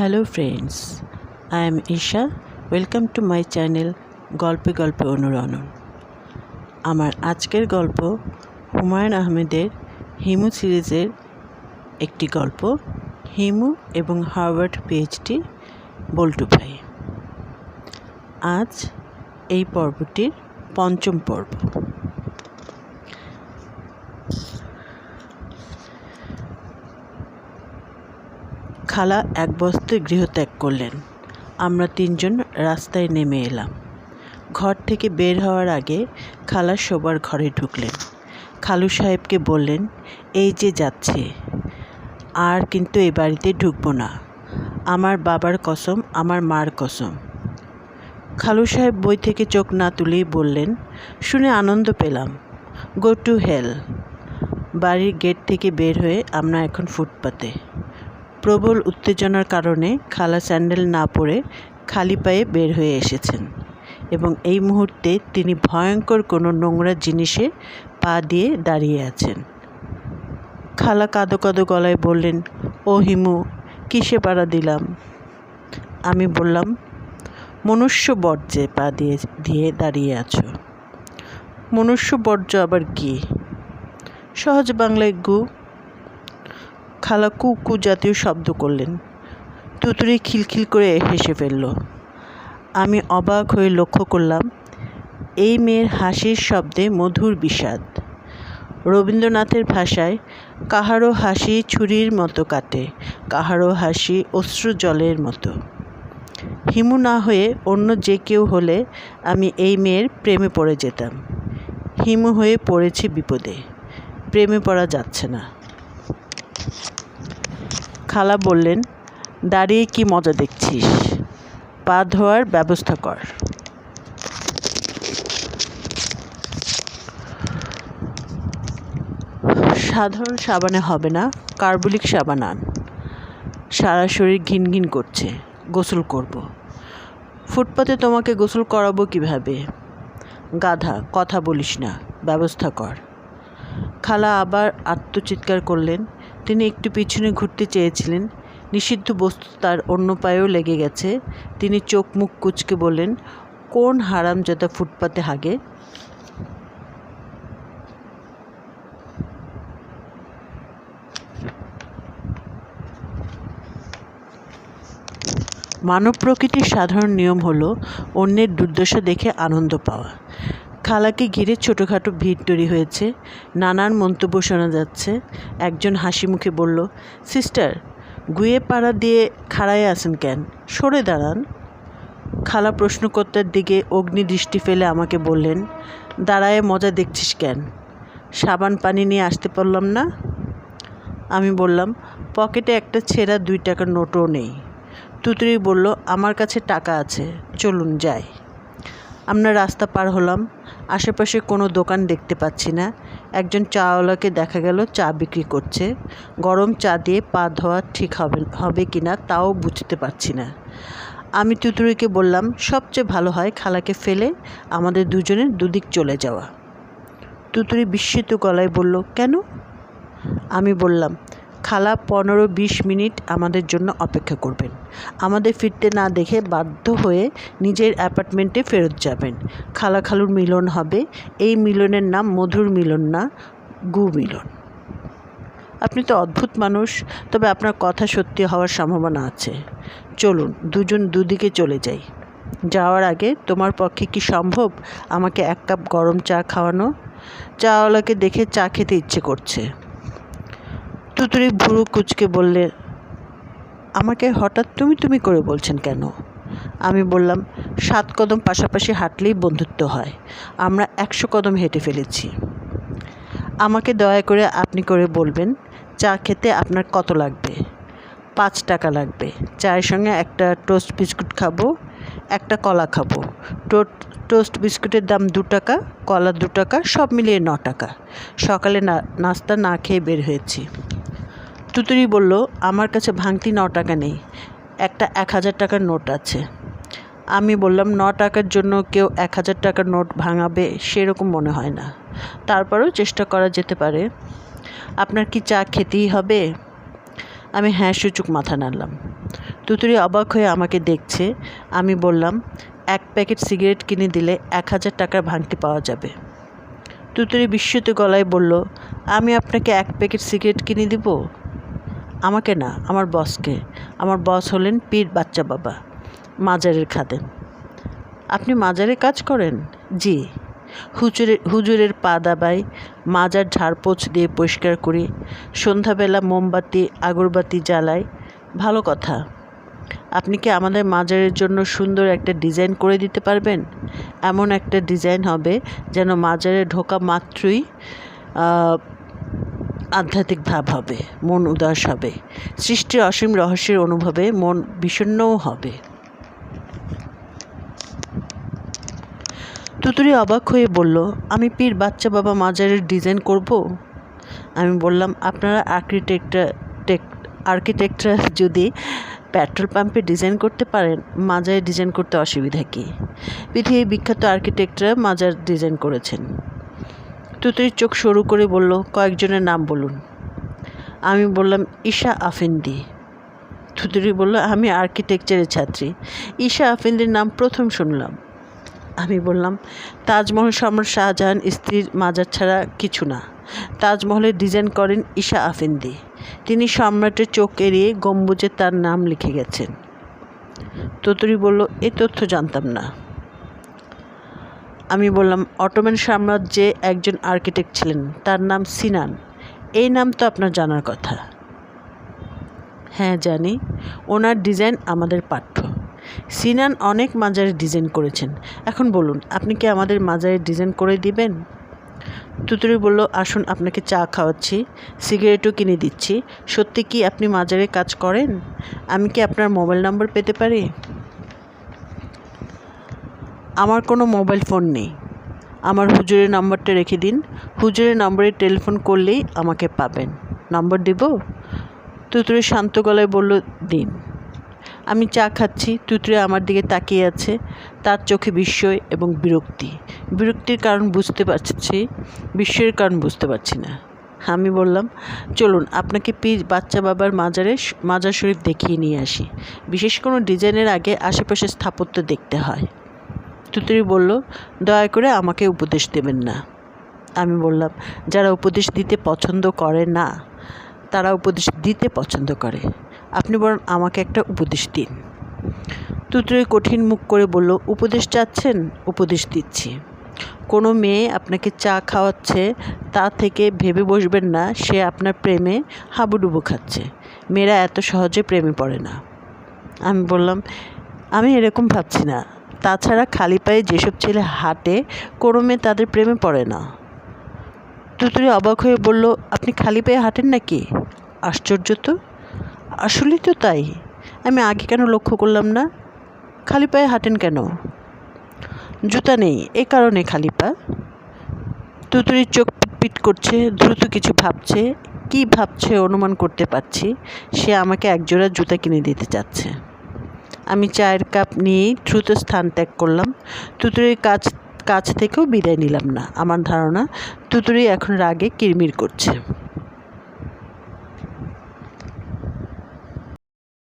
Hello friends I am Isha welcome to my channel গল্পে গল্পে অনুরণন আমার আজকের গল্প হুমায়ুন আহমেদের হিমু সিরিজের একটি গল্প, হিমু এবং হার্ভার্ড পিএইচডি বল্টু ভাই। আজ এই পর্বটির পঞ্চম পর্ব। খালা এক বস্তে গৃহত্যাগ করলেন। আমরা তিনজন রাস্তায় নেমে এলাম। ঘর থেকে বের হওয়ার আগে খালা শোবার ঘরে ঢুকলেন। খালু সাহেবকে বললেন, এই যে যাচ্ছে। আর কিন্তু এই বাড়িতে ঢুকবো না। আমার বাবার কসম, আমার মার কসম। খালু সাহেব বই থেকে চোখ না তুলেই বললেন, শুনে আনন্দ পেলাম। Go to hell. বাড়ির গেট থেকে বের হয়ে আমরা এখন ফুটপাতে। প্রবল উত্তেজনার কারণে খালা স্যান্ডেল না পরে খালি পায়ে বের হয়ে এসেছেন এবং এই মুহূর্তে তিনি ভয়ঙ্কর কোনো নোংরা জিনিসে পা দিয়ে দাঁড়িয়ে আছেন। খালা কাদো কাদো গলায় বললেন, ও হিমু, কিসে পাড়া দিলাম? আমি বললাম, মনুষ্য বর্জ্যে পা দিয়ে দিয়ে দাঁড়িয়ে আছো। মনুষ্য বর্জ্য আবার কি? সহজ বাংলায় গু খালা কু কু জাতীয় শব্দ করলেন। তুতুরি খিলখিল করে হেসে ফেলল। আমি অবাক হয়ে লক্ষ্য করলাম, এই মেয়ের হাসির শব্দে মধুর বিষাদ। রবীন্দ্রনাথের ভাষায় কাহারও হাসি ছুরির মতো কাটে কাহারও হাসি অশ্রু জলের মতো। হিমু না হয়ে অন্য যে কেউ হলে আমি এই মেয়ের প্রেমে পড়ে যেতাম। হিমু হয়ে পড়েছি বিপদে, প্রেমে পড়া যাচ্ছে না। খালা বললেন, দাঁড়িয়ে কি মজা দেখছিস? পা ধোয়ার ব্যবস্থা কর। সাধারণ সাবানে হবে না, কার্বলিক সাবান আন। সারা শরীর ঘিন ঘিন করছে, গোসল করব। ফুটপাতে তোমাকে গোসল করাবো কীভাবে? গাধা, কথা বলিস না, ব্যবস্থা কর। খালা আবার আত্মচিৎকার করলেন তিনি একটু পিছনে ঘুরতে চেয়েছিলেন। নিষিদ্ধ বস্তু তার অন্য পায়েও লেগে গেছে। তিনি চোখ মুখ কুচকে বললেন, কোন হারাম হারামজাদা ফুটপাতে হাগে? মানব প্রকৃতির সাধারণ নিয়ম হলো, অন্যের দুর্দশা দেখে আনন্দ পাওয়া। খালাকে ঘিরে ছোটোখাটো ভিড় তৈরি হয়েছে। নানান মন্তব্য শোনা যাচ্ছে। একজন হাসি মুখে বলল, সিস্টার, গুয়ে পাড়া দিয়ে খাড়ায় আসেন কেন? সরে দাঁড়ান। খালা প্রশ্নকর্তার দিকে অগ্নি দৃষ্টি ফেলে আমাকে বললেন, দাঁড়ায় মজা দেখছিস কেন? সাবান পানি নিয়ে আসতে পারলাম না? আমি বললাম, পকেটে একটা ছেঁড়া দুই টাকার নোটও নেই। তুতুরি বলল, আমার কাছে টাকা আছে, চলুন যাই। আমরা রাস্তা পার হলাম। আশেপাশে কোনো দোকান দেখতে পাচ্ছি না। একজন চাওয়ালাকে দেখা গেল, চা বিক্রি করছে। গরম চা দিয়ে পা ধোয়া ঠিক হবে হবে কি না তাও বুঝতে পারছি না। আমি তুতুরিকে বললাম, সবচেয়ে ভালো হয় খালাকে ফেলে, আমাদের দুজনের দুদিক চলে যাওয়া। তুতুরি বিস্মিত গলায় বলল, কেন? আমি বললাম খালা পনেরো বিশ মিনিট আমাদের জন্য অপেক্ষা করবেন। আমাদের ফিরতে না দেখে বাধ্য হয়ে নিজের অ্যাপার্টমেন্টে ফেরত যাবেন। খালা খালুর মিলন হবে। এই মিলনের নাম মধুর মিলন না, গু মিলন। আপনি তো অদ্ভুত মানুষ, তবে আপনার কথা সত্যি হওয়ার সম্ভাবনা আছে। চলুন, দুজন দুদিকে চলে যাই। যাওয়ার আগে তোমার পক্ষে কি সম্ভব আমাকে এক কাপ গরম চা খাওয়ানো? চাওয়ালাকে দেখে চা খেতে ইচ্ছে করছে। তুতুরি ভুরু কুচকে বললে, আমাকে হঠাৎ তুমি তুমি করে বলছেন কেন? আমি বললাম, সাত কদম পাশাপাশি হাঁটলেই বন্ধুত্ব হয়। আমরা একশো কদম হেঁটে ফেলেছি। আমাকে দয়া করে আপনি করে বলবেন, চা খেতে আপনার কত লাগবে? পাঁচ টাকা লাগবে। চায়ের সঙ্গে একটা টোস্ট বিস্কুট খাব, একটা কলা খাব। টোস্ট বিস্কুটের দাম দু টাকা, কলা দু টাকা, সব মিলিয়ে ন টাকা। সকালে না, নাস্তা না খেয়ে বের হয়েছি। তুতুরি বলল, আমার কাছে ভাঙতি ন টাকা নেই, একটা এক হাজার টাকার নোট আছে। আমি বললাম, ন টাকার জন্য কেউ এক হাজার টাকার নোট ভাঙাবে সেরকম মনে হয় না। তারপরেও চেষ্টা করা যেতে পারে। আপনার কি চা খেতেই হবে? আমি হ্যাঁ সূচক মাথা নাড়লাম। তুতুরি অবাক হয়ে আমাকে দেখছে। আমি বললাম, এক প্যাকেট সিগারেট কিনে দিলে এক হাজার টাকার ভাঙতি পাওয়া যাবে। তুতুরি বিস্মিত গলায় বলল, আমি আপনাকে এক প্যাকেট সিগারেট কিনে দিব? আমাকে না, আমার বসকে। আমার বস হলেন পীর বাচ্চা বাবা, মাজারের খাদেম। আপনি মাজারে কাজ করেন? জি। হুজুরের হুজুরের পা দাবাই মাজার ঝাড়পোছ দিয়ে পরিষ্কার করি। সন্ধ্যাবেলা মোমবাতি, আগরবাতি জ্বালাই। ভালো কথা। আপনি কি আমাদের মাজারের জন্য সুন্দর একটা ডিজাইন করে দিতে পারবেন? এমন একটা ডিজাইন হবে যেন মাজারে ঢোকা মাত্রই আধ্যাত্মিক ভাব হবে, মন উদাস হবে সৃষ্টির অসীম রহস্যের অনুভবে মন বিষণ্ণও হবে। তুতুরি অবাক হয়ে বলল, আমি পীর বাচ্চা বাবা মাজারের ডিজাইন করব? আমি বললাম, আপনারা আর্কিটেক্টরা, টেক, আর্কিটেক্টরা যদি পেট্রোল পাম্পে ডিজাইন করতে পারেন, মাজারে ডিজাইন করতে অসুবিধা কী? পৃথিবীর বিখ্যাত আর্কিটেক্টরা মাজার ডিজাইন করেছেন। তুতুরির চোখ সরু করে বলল, কয়েকজনের নাম বলুন। আমি বললাম, ঈশা আফেন্দি। থুতুরি বলল, আমি আর্কিটেকচারের ছাত্রী। ঈশা আফেন্দির নাম প্রথম শুনলাম। আমি বললাম, তাজমহল সম্রাট শাহজাহান স্ত্রীর মাজার ছাড়া কিছু না। তাজমহলের ডিজাইন করেন ঈশা আফেন্দি। তিনি সম্রাটের চোখ এড়িয়ে গম্বুজে তার নাম লিখে গেছেন। তুতুরি বলল, এ তথ্য জানতাম না। আমি বললাম অটোম্যান সাম্রাজ্যে একজন আর্কিটেক্ট ছিলেন, তার নাম সিনান। এই নাম তো আপনার জানার কথা। হ্যাঁ জানি। ওনার ডিজাইন আমাদের পাঠ্য। সিনান অনেক মাজারের ডিজাইন করেছেন। এখন বলুন, আপনি কি আমাদের মাজারের ডিজাইন করে দিবেন? তুতুরি বলল, আসুন, আপনাকে চা খাওয়াচ্ছি, সিগারেটও কিনে দিচ্ছি। সত্যি কি আপনি মাজারে কাজ করেন? আমি কি আপনার মোবাইল নম্বর পেতে পারি? আমার কোনো মোবাইল ফোন নেই। আমার হুজুরের নাম্বারটা রেখে দিন। হুজুরের নম্বরে টেলিফোন করলেই আমাকে পাবেন। নম্বর দিব? তুতুরি শান্ত গলায় বলল, দিন। আমি চা খাচ্ছি। তুতুরে আমার দিকে তাকিয়ে আছে। তার চোখে বিস্ময় এবং বিরক্তি। বিরক্তির কারণ বুঝতে পারছি, বিস্ময়ের কারণ বুঝতে পারছি না। আমি বললাম, চলুন, আপনাকে পীর বাচ্চা বাবার মাজারে মাজার শরীফ দেখিয়ে নিয়ে আসি। বিশেষ কোনো ডিজাইনের আগে আশেপাশে স্থাপত্য দেখতে হয়। তুতুরি বলল, দয়া করে আমাকে উপদেশ দেবেন না। আমি বললাম, যারা উপদেশ দিতে পছন্দ করে না, তারা উপদেশ দিতে পছন্দ করে। আপনি বরং আমাকে একটা উপদেশ দিন। তুতুরি কঠিন মুখ করে বলল, উপদেশ চাচ্ছেন? উপদেশ দিচ্ছি। কোনো মেয়ে আপনাকে চা খাওয়াচ্ছে, তা থেকে ভেবে বসবেন না, সে আপনার প্রেমে হাবুডুবু খাচ্ছে। মেয়েরা এত সহজে প্রেমে পড়ে না। আমি বললাম, আমি এরকম ভাবছি না। তাছাড়া খালি পায়ে যেসব ছেলে হাঁটে কোনো মেয়ে তাদের প্রেমে পড়ে না। তুতুরি অবাক হয়ে বলল, আপনি খালি পায়ে হাঁটেন নাকি? আশ্চর্য তো। আসলেই তো তাই। আমি আগে কেন লক্ষ্য করলাম না? খালি পায়ে হাঁটেন কেন? জুতা নেই, এ কারণে খালি পা। তুতুরির চোখ পিট করছে, দ্রুত কিছু ভাবছে, কি ভাবছে অনুমান করতে পারছি? সে আমাকে একজোড়া জুতা কিনে দিতে চাচ্ছে। আমি চায়ের কাপ নিয়েই দ্রুত স্থান ত্যাগ করলাম। তুতুরির কাছ কাছ থেকেও বিদায় নিলাম না। আমার ধারণা, তুতুরি এখন রাগে কিরমির করছে।